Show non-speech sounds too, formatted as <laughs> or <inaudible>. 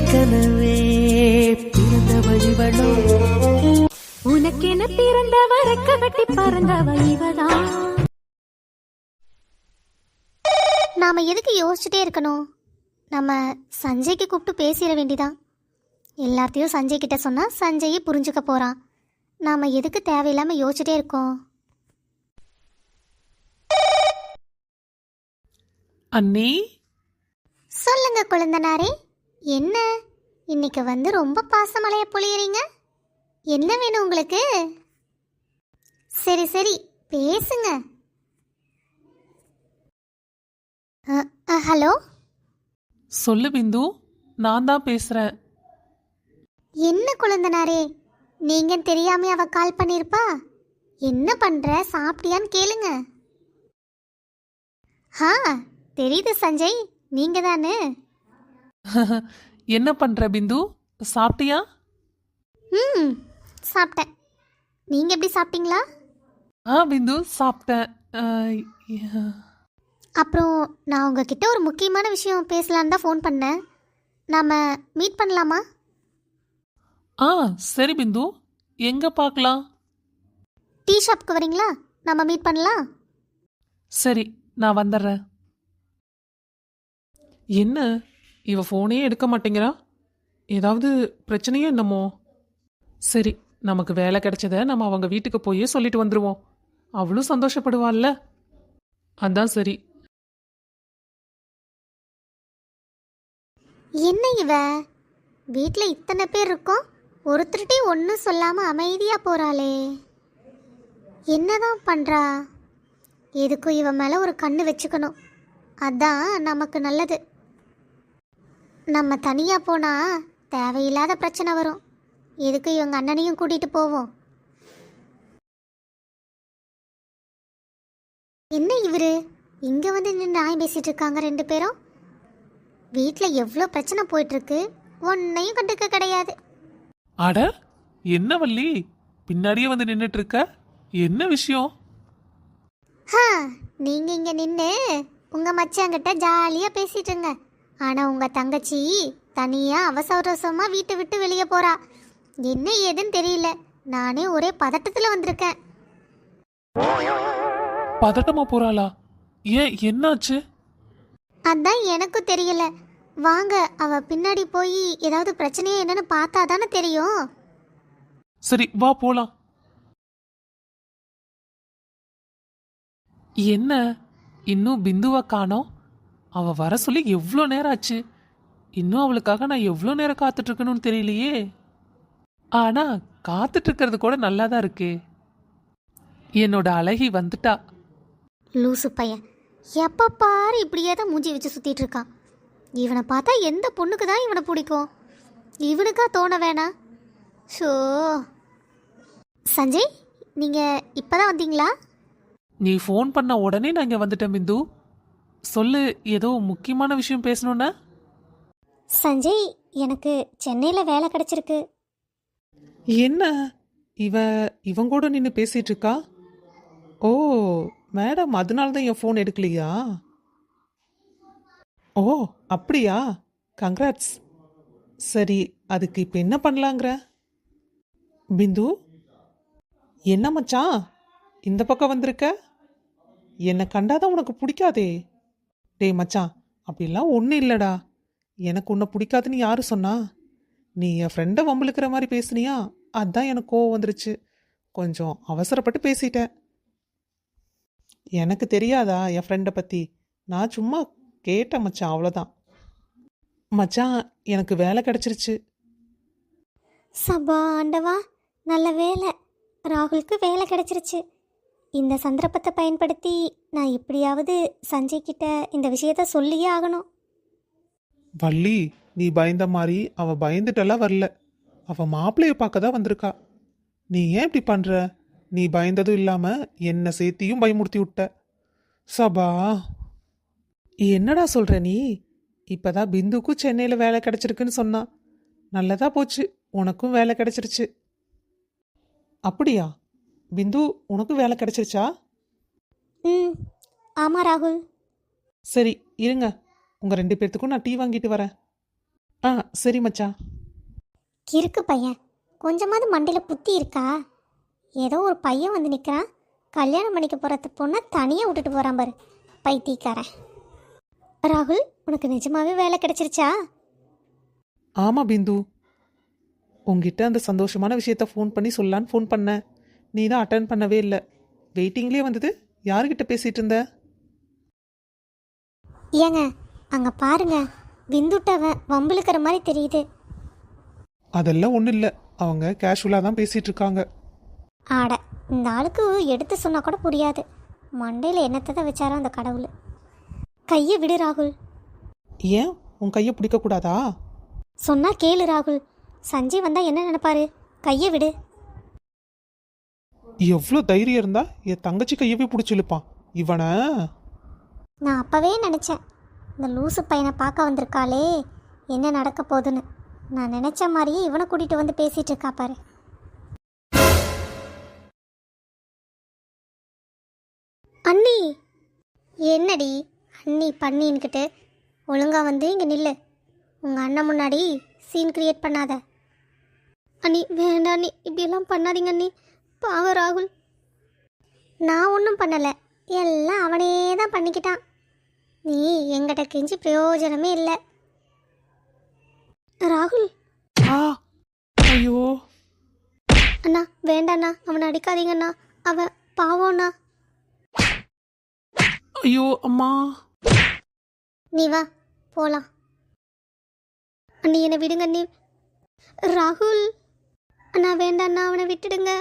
எனக்கெனவே பிறந்த வழிவளோ உனக்கென கட்டி பறந்தவ இவதான் நாம எதுக்கு யோசிச்சுட்டே இருக்கணும்? நம்ம சஞ்சய்க்கு கூப்பிட்டு பேசிட வேண்டிதான் எல்லாத்தையும் சஞ்சய் கிட்ட சொன்னா சஞ்சய் புரிஞ்சுக்க போறான். நாம எதுக்கு தேவையில்லாம யோசிச்சுட்டே இருக்கோம்? அண்ணி? சொல்லுங்க குழந்தனாரே. என்ன? இன்னைக்கு வந்து ரொம்ப பாசமலைய பொழியறீங்க? என்ன வேணும் உங்களுக்கு? சரி சரி பேசுங்க. ஹலோ? சொல்லு பிந்து நான் தான் பேசுறேன். என்ன குழந்தனாரே? நீங்க தெரியாம அவ கால் பண்ணிருப்பா? என்ன பண்ற? சாப்பிட்டியான்னு கேளுங்க. ஹா தெரியுது சஞ்சய் நீங்க தானே <laughs> என்ன பண்ற பிந்து? சாப்பிட்டியா? ம் சாப்பிட்டேன். நீங்க எப்படி சாப்பிட்டீங்களா? ஆ பிந்து சாப்பிட்டேன். அஹ், அப்புறம் நான் உங்ககிட்ட ஒரு முக்கியமான விஷயம் பேசலான்னு தான் ஃபோன் பண்ணேன். நாம மீட் பண்ணலாமா? ஆ சரி பிந்து. எங்க பார்க்கலாம்? டீ ஷாப்க்கு வரீங்களா? நம்ம மீட் பண்ணலாம். சரி நான் வந்துடுறேன். என்ன? இவ ஃபோனே எடுக்க மாட்டேங்கிறா? ஏதாவது பிரச்சனையே என்னமோ? சரி நமக்கு வேலை கிடைச்சத நம்ம அவங்க வீட்டுக்கு போய் சொல்லிட்டு வந்துருவோம். அவளும் சந்தோஷப்படுவாள்ல. அதான் சரி. என்ன இவ? வீட்டில் இத்தனை பேர் இருக்கோம்? ஒருத்தர்கிட்டையும் ஒன்றும் சொல்லாமல் அமைதியாக போகிறாளே என்னதான் பண்ணுறா எதுக்கும் இவ மேலே ஒரு கண்ணு வச்சுக்கணும். அதான் நமக்கு நல்லது. நம்ம தனியாக போனால் தேவையில்லாத பிரச்சனை வரும். எதுக்கு இவங்க அண்ணனையும் கூட்டிகிட்டு போவோம்? என்ன இவரு? இங்கே வந்து நின்று நாய் பேசிட்டு இருக்காங்க ரெண்டு பேரும். வீட்டில் எவ்வளோ பிரச்சனை போயிட்டுருக்கு ஒன்றையும் கண்டுக்க கிடையாது. அட என்ன வள்ளி? பின்னாடியே வந்து நின்னுட்டு இருக்க என்ன விஷயம்? ஹா நீங்கள் இங்கே நின்று உங்கள் மச்சாங்கிட்ட ஜாலியாக பேசிட்டுங்க ஆனால் உங்கள் தங்கச்சி தனியாக அவசர அவசரமாக வீட்டை விட்டு வெளியே போகிறா என்ன ஏதுன்னு தெரியல. நானே ஒரே பதட்டத்தில் வந்திருக்கேன். பதட்டமா போறாளா? ஏன் என்னாச்சு? அதான் எனக்கும் தெரியல. வாங்க அவ பின்னாடி போய் ஏதாவது பிரச்சனையே என்னன்னு பார்த்தா தானே தெரியும். சரி வா போலாம். என்ன? இன்னும் பிந்துவை காணோம்? அவ வர சொல்லி எவ்வளோ நேரம் ஆச்சு? இன்னும் அவளுக்காக நான் எவ்வளோ நேரம் காத்துட்டு இருக்கணும்னு தெரியலையே. ஆனா காத்துட்டு இருக்கிறது கூட நல்லா தான் இருக்கே. என்னோட அழகி வந்துட்டா. லூசு பையன். எப்போ பாரு இப்படியே தான் மூஞ்சி வச்சு சுற்றிட்டு இருக்கான். இவனை பார்த்தா எந்த பொண்ணுக்கு தான் இவனை பிடிக்கும்? இவனுக்கா தோண வேணாம் ஷோ. சஞ்சய் நீங்கள் இப்போ தான் வந்தீங்களா? நீ ஃபோன் பண்ண உடனே நான் இங்கே வந்துட்டேன் பிந்து சொல்லு ஏதோ முக்கியமான விஷயம் பேசணும்னா? சஞ்சய் எனக்கு சென்னையில் வேலை கிடச்சிருக்கு. என்ன? இவ இவன் கூட நின்று பேசிட்டு இருக்கா ஓ மேடம் அதனால தான் என் ஃபோன் எடுக்கலையா? ஓ அப்படியா? கங்க்ராட்ஸ் சரி அதுக்கு இப்போ என்ன பண்ணலாங்கிற? பிந்து? என்ன மச்சான்? இந்த பக்கம் வந்திருக்க? என்னை கண்டாதான் உனக்கு பிடிக்காதே. டேய் மச்சான் அப்படிலாம் ஒன்றும் இல்லைடா. எனக்கு உன்னை பிடிக்காதுன்னு யார் சொன்னா? நீ என் ஃப்ரெண்டை வம்பிழுக்கிற மாதிரி பேசுனியா? அதான் எனக்கு கோவம் வந்துருச்சு. கொஞ்சம் அவசரப்பட்டு பேசிட்டேன். எனக்கு தெரியாதா என் ஃப்ரெண்டை பற்றி நான் சும்மா கேட்டேன் மச்சான் அவ்வளோதான் மச்சான் எனக்கு வேலை கிடச்சிருச்சு. சபா ஆண்டவா நல்ல வேலை. ராகுலுக்கு வேலை கிடச்சிருச்சு. இந்த சந்தர்ப்பத்தை பயன்படுத்தி நான் எப்படியாவது சஞ்சய் கிட்ட இந்த விஷயத்த சொல்லியே ஆகணும். வள்ளி நீ பயந்த மாதிரி அவ பயந்துட்டெல்லாம் வரல. அவ மாப்பிள்ளைய பார்க்க தான் வந்திருக்கா. நீ ஏன் இப்படி பண்ற? நீ பயந்ததும் இல்லாம என்ன சேர்த்தியும் பயமுறுத்தி விட்ட. சபா என்னடா சொல்ற நீ? இப்பதான் பிந்துக்கும் சென்னையில வேலை கிடைச்சிருக்குன்னு சொன்னா. நல்லதா போச்சு. உனக்கும் வேலை கிடைச்சிருச்சு. அப்படியா? பிந்து உனக்கும் வேலை கிடைச்சிருச்சா? ம் ஆமாம் ராகுல். சரி இருங்க. உங்க ரெண்டு பேர்த்துக்கும் நான் டீ வாங்கிட்டு வரேன். ஆ சரி மச்சான் கிறுக்கு பையன். கொஞ்சமாவது மண்டையில் புத்தி இருக்கா? ஏதோ ஒரு பையன் வந்து நிற்கிறான் கல்யாணம் பண்ணிக்க போகிறது பொண்ணை தனியாக விட்டுட்டு போகிறான் பாரு பைத்தியக்காரன். ராகுல் உனக்கு நிஜமாவே வேலை கிடைச்சிருச்சா? ஆமா பிந்து. உங்ககிட்ட அந்த சந்தோஷமான விஷயத்த ஃபோன் பண்ணி சொல்லலான்னு ஃபோன் பண்ணேன். நீ தான் அட்டன் பண்ணவே இல்லை. வெயிட்டிங்லேயே வந்தது? யாருக்கிட்ட பேசிட்டு இருந்த ஏங்க அங்கே பாருங்க. விந்துட்டவன் வம்பிழுக்கிற மாதிரி தெரியுது. அதெல்லாம் ஒன்றும் இல்லை. அவங்க கேஷுவலாக தான் பேசிட்டு இருக்காங்க ஆட இந்த ஆளுக்கு எடுத்து சொன்னால் கூட புரியாது. மண்டையில் என்னத்தை தான் வச்சாரோ அந்த கடவுள். கையை விடு ராகுல். ஏன்? உன் கையை பிடிக்கக்கூடாதா? சொன்னா கேளு ராகுல். சஞ்சய் வந்தா என்ன நினைப்பாரு? கையை விடு. எவ்வளோ தைரியம் இருந்தா என் தங்கச்சி கையவே பிடிச்சி இழுப்பான். இவனை? நான் அப்போவே நினச்சேன். இந்த லூசு பையனை பார்க்க வந்திருக்காளே என்ன நடக்க போகுதுன்னு. நான் நினச்ச மாதிரியே இவனை கூட்டிகிட்டு வந்து பேசிகிட்டு இருக்கா பாரு. அண்ணி! என்னடி? அண்ணி பண்ணின்னுக்கிட்டு ஒழுங்காக வந்து இங்கே நில்லு. உங்கள் அண்ணன் முன்னாடி சீன் க்ரியேட் பண்ணாத. அண்ணி வேண்டாம் அண்ணி இப்படியெல்லாம் பண்ணாதீங்க அண்ணி. பாவ ராகுல். நான் ஒன்றும் பண்ணலை. எல்லாம் அவனே தான் பண்ணிக்கிட்டான். நீ எங்கிட்ட கெஞ்சி பிரயோஜனமே இல்லை. ராகுல். ஐயோ. அண்ணா வேண்டாண்ணா. அவனை அடிக்காதீங்கண்ணா. அவன் பாவம்ண்ணா ஐயோ அம்மா. நீ வா போலாம். அண்ணி என்னை விடுங்க அண்ணி. ராகுல். அண்ணா வேண்டாண்ணா. அவனை விட்டுடுங்க.